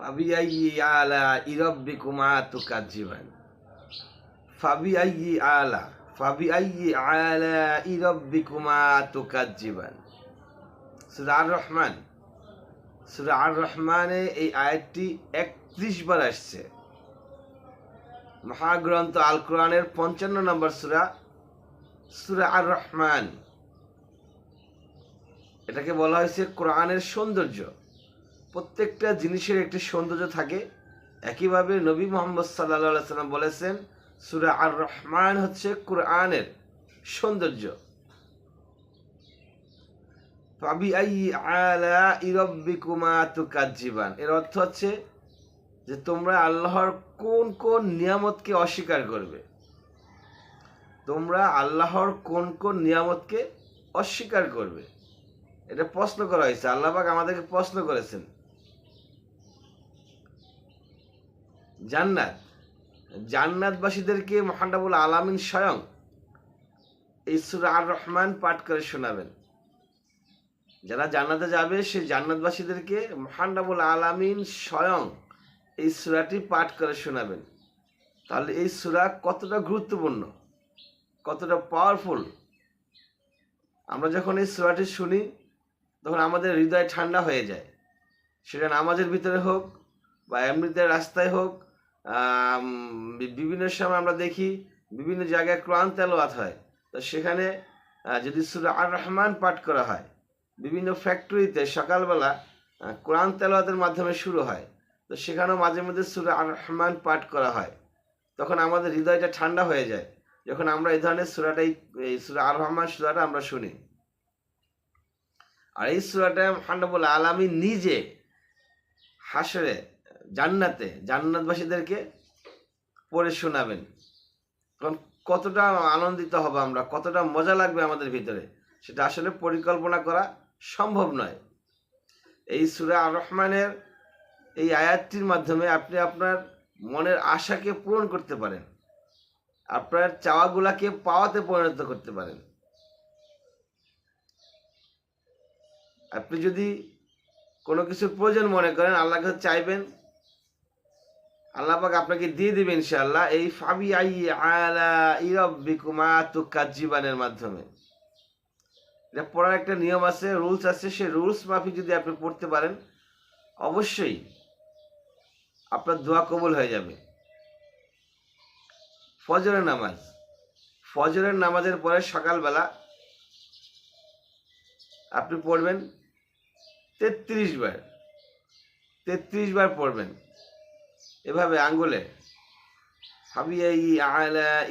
আলা আলা আর রহমান আর রহমানে এই আয়াতটি একত্রিশ বার আসছে। মহাগ্রন্থ আল কোরআনের পঞ্চান্ন নম্বর সুরা সুরা আর রহমান এটাকে বলা হয়েছে কোরআনের সৌন্দর্য। প্রত্যেকটা জিনিসের একটি সৌন্দর্য থাকে। একইভাবে নবী মোহাম্মদ সাল্লা সাল্লাম বলেছেন, সুরা আর রহমান হচ্ছে কোরআনের সৌন্দর্য। এর অর্থ হচ্ছে যে তোমরা আল্লাহর কোন কোন নিয়ামতকে অস্বীকার করবে। তোমরা আল্লাহর কোন কোন নিয়ামতকে অস্বীকার করবে। এটা প্রশ্ন করা হয়েছে। আল্লাহ পাক আমাদেরকে প্রশ্ন করেছেন। জান্নাত। জান্নাতবাসীদেরকে মহানবুল আলামিন স্বয়ং সূরা আর রহমান পাঠ করে শোনাবেন। যারা জান্নাতে যাবে, সেই জান্নাতবাসীদেরকে মহানবুল আলামিন স্বয়ং এই সুরাটি পাঠ করে শোনাবেন। তাহলে এই সুরা কতটা গুরুত্বপূর্ণ, কতটা পাওয়ারফুল আমরা যখন এই সুরাটি শুনি, তখন আমাদের হৃদয় ঠান্ডা হয়ে যায়। সেটা নামাজের ভিতরে হোক বা এমনিতে রাস্তায় হোক বিভিন্ন সময় আমরা দেখি বিভিন্ন জায়গায় কোরআন তেলাওয়াত হয়। তো সেখানে যদি সুরা আর রহমান পাঠ করা হয়, বিভিন্ন ফ্যাক্টরিতে সকালবেলা কোরআন তেলাওয়াতের মাধ্যমে শুরু হয়, তো সেখানেও মাঝে মধ্যে সুরা আর রহমান পাঠ করা হয়। তখন আমাদের হৃদয়টা ঠান্ডা হয়ে যায়, যখন আমরা এই ধরনের সুরাটাই, এই সুরা আর রহমান সুরাটা আমরা শুনি। আর এই সুরাটা মহানবুল আলমী নিজে হাসরে জান্নাতে জান্নাতবাসীদেরকে পড়ে শোনাবেন। কারণ কতটা আনন্দিত হব আমরা, কতটা মজা লাগবে আমাদের ভিতরে, সেটা আসলে পরিকল্পনা করা সম্ভব নয়। এই সুরা রহমানের এই আয়াতটির মাধ্যমে আপনি আপনার মনের আশাকে পূরণ করতে পারেন। আপনার চাওয়াগুলাকে পাওয়াতে পরিণত করতে পারেন। আপনি যদি কোনো কিছুর প্রয়োজন মনে করেন আল্লাহকে চাইবেন আল্লাহ পাক আপনাকে দিয়ে দিবেন ইনশাআল্লাহ এই ফাবি আই আলা ইরব্বিকুমা তুকাজ্জিবানের মাধ্যমে। এটা পড়ার একটা নিয়ম আছে, রুলস আছে সেই রুলস মাফিক যদি আপনি পড়তে পারেন, অবশ্যই আপনার দোয়া কবুল হয়ে যাবে। ফজরের নামাজ। ফজরের নামাজের পরে সকালবেলা আপনি পড়বেন তেত্রিশ বার। তেত্রিশ বার পড়বেন। এভাবে আঙ্গুলে।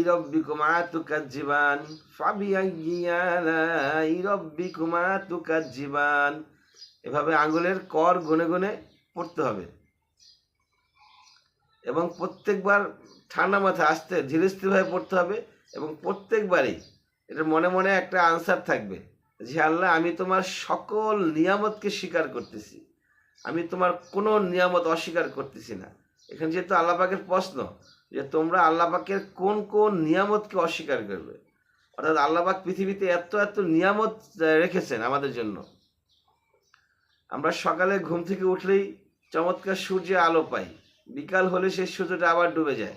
ইরব্বিকুমা তুকাজ্জিবান এভাবে আঙ্গুলের কর গুনে গুনে পড়তে হবে। এবং প্রত্যেকবার ঠান্ডা মাথায় আসতে ধীরে পড়তে হবে এবং প্রত্যেকবারই এটা মনে মনে একটা আনসার থাকবে যে আল্লাহ, আমি তোমার সকল নিয়ামতকে স্বীকার করতেছি। আমি তোমার কোনো নিয়ামত অস্বীকার করতেছি না। এখানে যেহেতু আল্লাহ পাকের প্রশ্ন যে তোমরা আল্লাহ পাকের কোন কোন নিয়ামতকে অস্বীকার করবে? অর্থাৎ আল্লাহ পাক পৃথিবীতে এত এত নিয়ামত রেখেছেন আমাদের জন্য। আমরা সকালে ঘুম থেকে উঠলেই চমৎকার সূর্যে আলো পাই। বিকাল হলে সেই সূর্যটা আবার ডুবে যায়।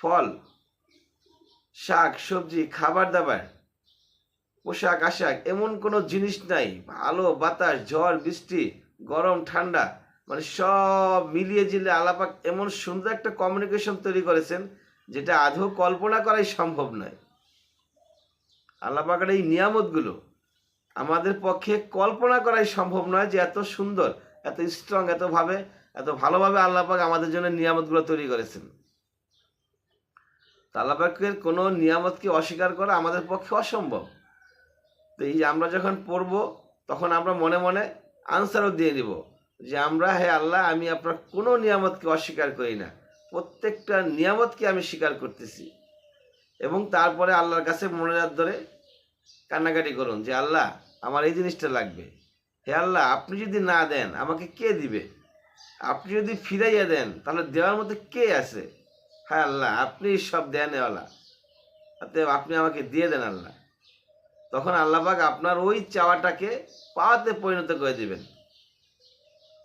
ফল, শাক, সবজি, খাবার দাবার, পোশাক, আশাক, এমন কোনো জিনিস নাই। ভালো বাতাস, ঝড়, বৃষ্টি, গরম, ঠান্ডা মানে সব মিলিয়ে জিলে আলাপাক এমন সুন্দর একটা কমিউনিকেশন তৈরি করেছেন, যেটা আদৌ কল্পনা করাই সম্ভব নয়। আলাপাকের এই নিয়ামতগুলো আমাদের পক্ষে কল্পনা করাই সম্ভব নয় যে এত সুন্দর, এত স্ট্রং এত ভাবে, এত ভালোভাবে আল্লাপাক আমাদের জন্য নিয়ামতগুলো তৈরি করেছেন। আল্লাপাকের কোনো নিয়ামতকে অস্বীকার করা আমাদের পক্ষে অসম্ভব। তো এই আমরা যখন পড়ব, তখন আমরা মনে মনে আনসারও দিয়ে দিব যে আমরা হে আল্লাহ, আমি আপনার কোনো নিয়ামতকে অস্বীকার করি না। প্রত্যেকটা নিয়ামতকে আমি স্বীকার করতেছি। এবং তারপরে আল্লাহর কাছে মনোজাত ধরে কান্নাকাটি করুন যে, আল্লাহ, আমার এই জিনিসটা লাগবে। হে আল্লাহ, আপনি যদি না দেন, আমাকে কে দিবে? আপনি যদি ফিরাইয়া দেন, তাহলে দেওয়ার মতো কে আছে? হ্যাঁ আল্লাহ, আপনি সব দেন এওয়ালা অতএব আপনি আমাকে দিয়ে দেন আল্লাহ। তখন আল্লাহবাক আপনার ওই চাওয়াটাকে পাওয়াতে পরিণত করে দিবেন।